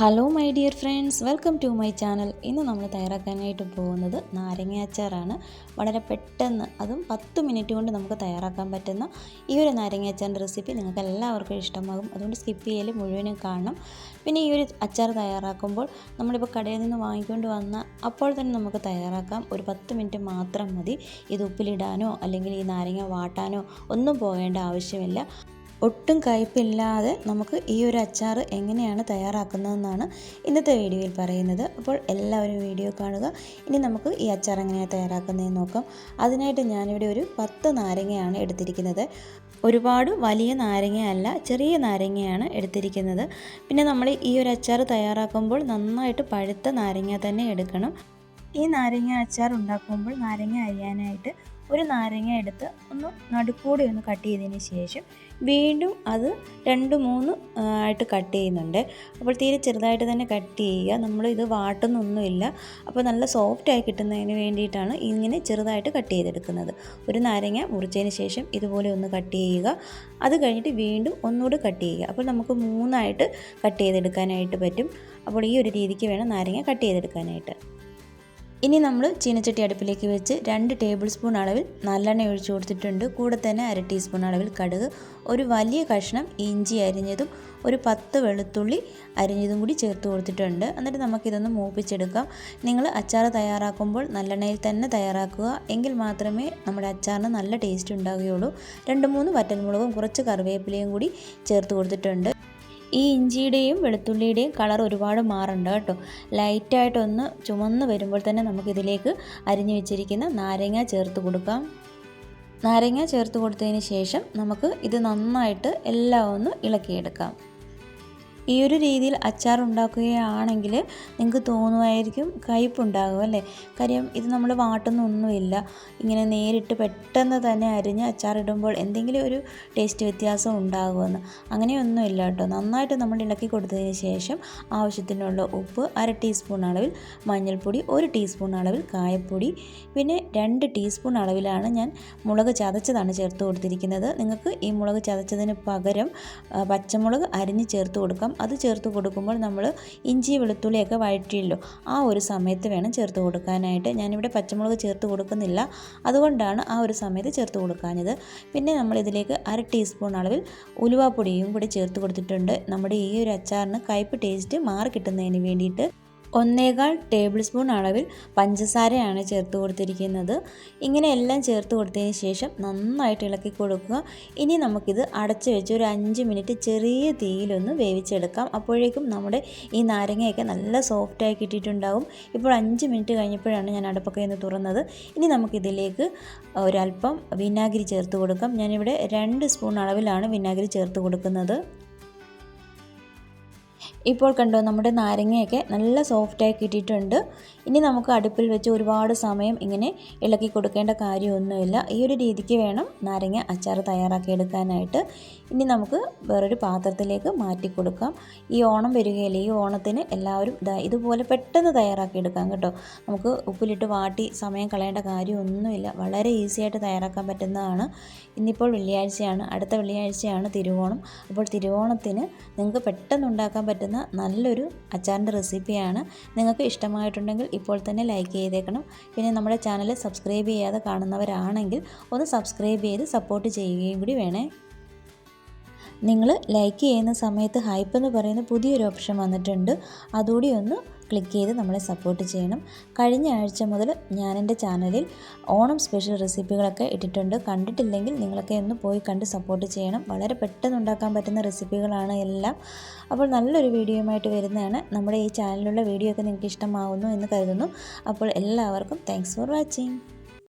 Hello my dear friends welcome to my channel ഇന്ന് നമ്മൾ തയ്യാറാക്കാനായിട്ട് പോകുന്നത് നാരങ്ങ അച്ചാറാണ്. വളരെ പെട്ടെന്ന് അതും പത്ത് മിനിറ്റ് കൊണ്ട് നമുക്ക് തയ്യാറാക്കാൻ പറ്റുന്ന ഈ ഒരു നാരങ്ങ അച്ചാറിന്റെ റെസിപ്പി നിങ്ങൾക്ക് എല്ലാവർക്കും ഇഷ്ടമാകും. അതുകൊണ്ട് സ്കിപ്പ് ചെയ്യൽ മുഴുവനും കാണണം. പിന്നെ ഈ ഒരു അച്ചാർ തയ്യാറാക്കുമ്പോൾ നമ്മളിപ്പോൾ കടയിൽ നിന്ന് വാങ്ങിക്കൊണ്ട് വന്ന അപ്പോൾ തന്നെ നമുക്ക് തയ്യാറാക്കാം. ഒരു പത്ത് മിനിറ്റ് മാത്രം മതി. ഇത് ഉപ്പിലിടാനോ അല്ലെങ്കിൽ ഈ നാരങ്ങ വാട്ടാനോ ഒന്നും പോകേണ്ട ആവശ്യമില്ല. ഒട്ടും കയ്പില്ലാതെ നമുക്ക് ഈ ഒരു അച്ചാർ എങ്ങനെയാണ് തയ്യാറാക്കുന്നതെന്നാണ് ഇന്നത്തെ വീഡിയോയിൽ പറയുന്നത്. അപ്പോൾ എല്ലാവരും വീഡിയോ കാണുക. ഇനി നമുക്ക് ഈ അച്ചാർ എങ്ങനെയാണ് തയ്യാറാക്കുന്നതെന്ന് നോക്കാം. അതിനായിട്ട് ഞാനിവിടെ ഒരു പത്ത് നാരങ്ങയാണ് എടുത്തിരിക്കുന്നത്. ഒരുപാട് വലിയ നാരങ്ങയല്ല ചെറിയ നാരങ്ങയാണ് എടുത്തിരിക്കുന്നത്. പിന്നെ നമ്മൾ ഈ ഒരു അച്ചാർ തയ്യാറാക്കുമ്പോൾ നന്നായിട്ട് പഴുത്ത നാരങ്ങ തന്നെ എടുക്കണം. ഈ നാരങ്ങ അച്ചാർ ഉണ്ടാക്കുമ്പോൾ നാരങ്ങ അരിയാനായിട്ട് ഒരു നാരങ്ങ എടുത്ത് ഒന്ന് നടുക്കൂടെ ഒന്ന് കട്ട് ചെയ്തതിന് ശേഷം വീണ്ടും അത് രണ്ട് മൂന്ന് ആയിട്ട് കട്ട് ചെയ്യുന്നുണ്ട്. അപ്പോൾ തീരെ ചെറുതായിട്ട് തന്നെ കട്ട് ചെയ്യുക. നമ്മൾ ഇത് വാട്ടുന്നൊന്നുമില്ല. അപ്പോൾ നല്ല സോഫ്റ്റായി കിട്ടുന്നതിന് വേണ്ടിയിട്ടാണ് ഇങ്ങനെ ചെറുതായിട്ട് കട്ട് ചെയ്തെടുക്കുന്നത്. ഒരു നാരങ്ങ മുറിച്ചതിന് ശേഷം ഇതുപോലെ ഒന്ന് കട്ട് ചെയ്യുക. അത് കഴിഞ്ഞിട്ട് വീണ്ടും ഒന്നുകൂടി കട്ട് ചെയ്യുക. അപ്പോൾ നമുക്ക് മൂന്നായിട്ട് കട്ട് ചെയ്തെടുക്കാനായിട്ട് പറ്റും. അപ്പോൾ ഈ ഒരു രീതിക്ക് വേണം നാരങ്ങ കട്ട് ചെയ്തെടുക്കാനായിട്ട്. ഇനി നമ്മൾ ചീനച്ചട്ടി അടുപ്പിലേക്ക് വെച്ച് രണ്ട് ടേബിൾ സ്പൂൺ അളവിൽ നല്ലെണ്ണ ഒഴിച്ചു കൊടുത്തിട്ടുണ്ട്. കൂടെ തന്നെ അര ടീസ്പൂൺ അളവിൽ കടുക് ഒരു വലിയ കഷ്ണം ഇഞ്ചി അരിഞ്ഞതും ഒരു പത്ത് വെളുത്തുള്ളി അരിഞ്ഞതും കൂടി ചേർത്ത് കൊടുത്തിട്ടുണ്ട്. എന്നിട്ട് നമുക്കിതൊന്ന് മൂപ്പിച്ചെടുക്കാം. നിങ്ങൾ അച്ചാർ തയ്യാറാക്കുമ്പോൾ നല്ലെണ്ണയിൽ തന്നെ തയ്യാറാക്കുക. എങ്കിൽ മാത്രമേ നമ്മുടെ അച്ചാറിന് നല്ല ടേസ്റ്റ് ഉണ്ടാവുകയുള്ളൂ. രണ്ട് മൂന്ന് വറ്റൽമുളകും കുറച്ച് കറിവേപ്പിലയും കൂടി ചേർത്ത് കൊടുത്തിട്ടുണ്ട്. ഈ ഇഞ്ചിയുടെയും വെളുത്തുള്ളിയുടെയും കളർ ഒരുപാട് മാറുണ്ട് കേട്ടോ. ലൈറ്റായിട്ടൊന്ന് ചുമന്ന് വരുമ്പോൾ തന്നെ നമുക്കിതിലേക്ക് അരിഞ്ഞു വെച്ചിരിക്കുന്ന നാരങ്ങ ചേർത്ത് കൊടുക്കാം. നാരങ്ങ ചേർത്ത് കൊടുത്തതിന് ശേഷം നമുക്ക് ഇത് നന്നായിട്ട് എല്ലാം ഒന്ന് ഇളക്കിയെടുക്കാം. ഈ ഒരു രീതിയിൽ അച്ചാർ ഉണ്ടാക്കുകയാണെങ്കിൽ നിങ്ങൾക്ക് തോന്നുമായിരിക്കും കയ്പുണ്ടാകും അല്ലേ? കാര്യം ഇത് നമ്മൾ വാട്ടുന്നൊന്നുമില്ല ഇങ്ങനെ നേരിട്ട് പെട്ടെന്ന് തന്നെ അരിഞ്ഞ് അച്ചാറിടുമ്പോൾ എന്തെങ്കിലും ഒരു ടേസ്റ്റ് വ്യത്യാസം ഉണ്ടാകുമെന്ന്. അങ്ങനെയൊന്നുമില്ല കേട്ടോ. നന്നായിട്ട് നമ്മൾ ഇളക്കി കൊടുത്തതിന് ശേഷം ആവശ്യത്തിനുള്ള ഉപ്പ് അര ടീസ്പൂൺ അളവിൽ മഞ്ഞൾപ്പൊടി ഒരു ടീസ്പൂൺ അളവിൽ കായപ്പൊടി പിന്നെ രണ്ട് ടീസ്പൂൺ അളവിലാണ് ഞാൻ മുളക് ചതച്ചതാണ് ചേർത്ത് കൊടുത്തിരിക്കുന്നത്. നിങ്ങൾക്ക് ഈ മുളക് ചതച്ചതിന് പകരം പച്ചമുളക് അരിഞ്ഞ് ചേർത്ത് കൊടുക്കാം. അത് ചേർത്ത് കൊടുക്കുമ്പോൾ നമ്മൾ ഇഞ്ചി വെളുത്തുള്ളിയൊക്കെ വഴറ്റിയല്ലോ. ആ ഒരു സമയത്ത് വേണം ചേർത്ത് കൊടുക്കാനായിട്ട്. ഞാനിവിടെ പച്ചമുളക് ചേർത്ത് കൊടുക്കുന്നില്ല. അതുകൊണ്ടാണ് ആ ഒരു സമയത്ത് ചേർത്ത് കൊടുക്കാഞ്ഞത്. പിന്നെ നമ്മൾ ഇതിലേക്ക് അര ടീസ്പൂൺ അളവിൽ ഉലുവാപ്പൊടിയും കൂടി ചേർത്ത് കൊടുത്തിട്ടുണ്ട്. നമ്മുടെ ഈ ഒരു അച്ചാറിന് കയ്പ് ടേസ്റ്റ് മാറി കിട്ടുന്നതിന് വേണ്ടിയിട്ട്. ഒന്നേകാൽ ടേബിൾ സ്പൂൺ അളവിൽ പഞ്ചസാരയാണ് ചേർത്ത് കൊടുത്തിരിക്കുന്നത്. ഇങ്ങനെയെല്ലാം ചേർത്ത് കൊടുത്തതിന് ശേഷം നന്നായിട്ട് ഇളക്കി കൊടുക്കുക. ഇനി നമുക്കിത് അടച്ച് വെച്ച് ഒരു അഞ്ച് മിനിറ്റ് ചെറിയ തീയിലൊന്ന് വേവിച്ചെടുക്കാം. അപ്പോഴേക്കും നമ്മുടെ ഈ നാരങ്ങയൊക്കെ നല്ല സോഫ്റ്റായി കിട്ടിയിട്ടുണ്ടാകും ഇപ്പോൾ അഞ്ച് മിനിറ്റ് കഴിഞ്ഞപ്പോഴാണ് ഞാൻ അടുപ്പൊക്കെ ഒന്ന് തുറന്നത്. ഇനി നമുക്കിതിലേക്ക് ഒരല്പം വിനാഗിരി ചേർത്ത് കൊടുക്കാം. ഞാനിവിടെ രണ്ട് സ്പൂൺ അളവിലാണ് വിനാഗിരി ചേർത്ത് കൊടുക്കുന്നത്. ഇപ്പോൾ കണ്ടോ നമ്മുടെ നാരങ്ങയൊക്കെ നല്ല സോഫ്റ്റായി കിട്ടിയിട്ടുണ്ട്. ഇനി നമുക്ക് അടുപ്പിൽ വെച്ച് ഒരുപാട് സമയം ഇങ്ങനെ ഇളക്കി കൊടുക്കേണ്ട കാര്യമൊന്നുമില്ല. ഈ ഒരു രീതിക്ക് വേണം നാരങ്ങ അച്ചാർ തയ്യാറാക്കി എടുക്കാനായിട്ട് ഇനി നമുക്ക് വേറൊരു പാത്രത്തിലേക്ക് മാറ്റി കൊടുക്കാം. ഈ ഓണം വരികയില്ലേ? ഈ ഓണത്തിന് എല്ലാവരും ഇതുപോലെ പെട്ടെന്ന് തയ്യാറാക്കി എടുക്കാം കേട്ടോ. നമുക്ക് ഉപ്പിലിട്ട് വാട്ടി സമയം കളയേണ്ട കാര്യമൊന്നുമില്ല. വളരെ ഈസി ആയിട്ട് തയ്യാറാക്കാൻ പറ്റുന്നതാണ്. ഇന്നിപ്പോൾ വെള്ളിയാഴ്ചയാണ്. അടുത്ത വെള്ളിയാഴ്ചയാണ് തിരുവോണം. അപ്പോൾ തിരുവോണത്തിന് നിങ്ങൾക്ക് പെട്ടെന്ന് ഉണ്ടാക്കാൻ പറ്റുന്ന നല്ലൊരു അച്ചാറിന്റെ റെസിപ്പിയാണ്. നിങ്ങൾക്ക് ഇഷ്ടമായിട്ടുണ്ടെങ്കിൽ ഇപ്പോൾ തന്നെ ലൈക്ക് ചെയ്തേക്കണം. പിന്നെ നമ്മുടെ ചാനൽ സബ്സ്ക്രൈബ് ചെയ്യാതെ കാണുന്നവരാണെങ്കിൽ ഒന്ന് സബ്സ്ക്രൈബ് ചെയ്ത് സപ്പോർട്ട് ചെയ്യുകയും കൂടി വേണേ. നിങ്ങൾ ലൈക്ക് ചെയ്യുന്ന സമയത്ത് ഹൈപ്പ് എന്ന് പറയുന്ന പുതിയൊരു ഓപ്ഷൻ വന്നിട്ടുണ്ട്. അതുകൂടി ഒന്ന് ക്ലിക്ക് ചെയ്ത് നമ്മളെ സപ്പോർട്ട് ചെയ്യണം. കഴിഞ്ഞ ആഴ്ച മുതൽ ഞാൻ എന്റെ ചാനലിൽ ഓണം സ്പെഷ്യൽ റെസിപ്പികളൊക്കെ ഇട്ടിട്ടുണ്ട്. കണ്ടിട്ടില്ലെങ്കിൽ നിങ്ങളൊക്കെ ഒന്ന് പോയി കണ്ട് സപ്പോർട്ട് ചെയ്യണം. വളരെ പെട്ടെന്ന് ഉണ്ടാക്കാൻ പറ്റുന്ന റെസിപ്പികളാണ് എല്ലാം. അപ്പോൾ നല്ലൊരു വീഡിയോയുമായിട്ട് വരുന്നതാണ്. നമ്മുടെ ഈ ചാനലിലുള്ള വീഡിയോ ഒക്കെ നിങ്ങൾക്ക് ഇഷ്ടമാകുന്നു എന്ന് കരുതുന്നു. അപ്പോൾ എല്ലാവർക്കും താങ്ക്സ് ഫോർ വാച്ചിങ്